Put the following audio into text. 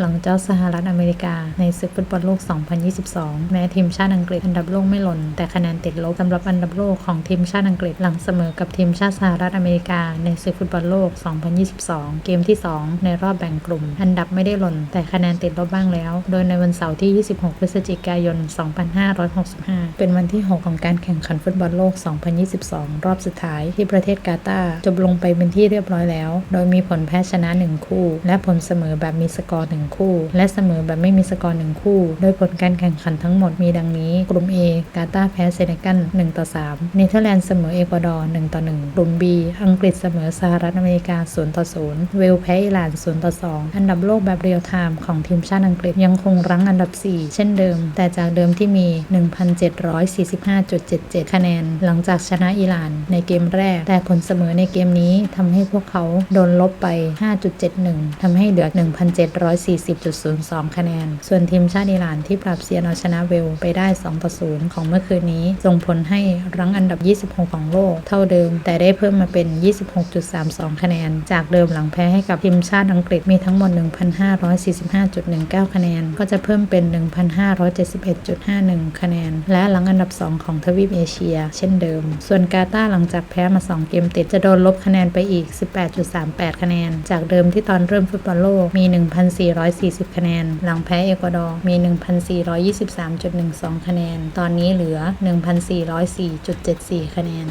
หลังเจ้าสหรัฐอเมริกาในศึกฟุตบอลโลก 2022 แม้ทีมชาติอังกฤษอันดับโลกไม่หล่น แต่คะแนนติดลบสำหรับอันดับโลกของทีมชาติอังกฤษหลังเสมอกับทีมชาติสหรัฐอเมริกาในศึกฟุตบอลโลก 2022 เกมที่ 2 ในรอบแบ่งกลุ่ม อันดับไม่ได้หล่น แต่คะแนนติดลบบ้างแล้ว โดยในวันเสาร์ที่ 26 พฤศจิกายน 2565 เป็นวันที่ 6 ของการแข่งขันฟุตบอลโลก 2022 รอบสุดท้ายที่ประเทศกาตาร์จบลงไปเป็นที่เรียบร้อยแล้ว โดยมีผลแพ้ชนะ 1 คู่ และผลเสมอแบบมีสกอร์1คู่ และเสมอแบบไม่มีสกอร์1คู่ โดยผลการแข่งขันทั้งหมดมีดังนี้ กลุ่ม A กาตาแพ้เซเนกัล1ต่อ3เนเธอร์แลนด์เสมอเอกวาดอร์1ต่อ1กลุ่ม B อังกฤษเสมอสหรัฐอเมริกา0ต่อ0เวลแพ้อิหร่าน0ต่อ2อันดับโลกแบบเรียลไทม์ของทีมชาติอังกฤษยังคงรั้งอันดับ 4 เช่นเดิม แต่จากเดิมที่มี 1,745.77 คะแนน หลังจากชนะอิหร่านในเกมแรก แต่ผลเสมอในเกมนี้ทำให้พวกเขาโดนลบไป 5.71ทำให้เหลือ40.02 คะแนน ส่วนทีมชาติอิหร่านที่ปรับเซียนเอาชนะเวลไปได้ 2 ต่อ 0 ของเมื่อคืนนี้ ส่งผลให้รั้งอันดับ 26 ของโลก เท่าเดิม แต่ได้เพิ่มมาเป็น 26.32 คะแนน จากเดิมหลังแพ้ให้กับทีมชาติอังกฤษมีทั้งหมด 1,545.19 คะแนน ก็จะเพิ่มเป็น 1,571.51 คะแนน และหลังอันดับ 2 ของทวีปเอเชีย เช่นเดิม ส่วนกาตาร์หลังจากแพ้มา 2 เกมติดจะโดนลบคะแนนไปอีก 18.38 คะแนน จากเดิมที่ตอนเริ่มฟุตบอลโลกมี 1,400 1,440 คะแนน หลังแพ้เอกวาดอร์มี 1,423.12 คะแนน ตอนนี้เหลือ 1,404.74 คะแนน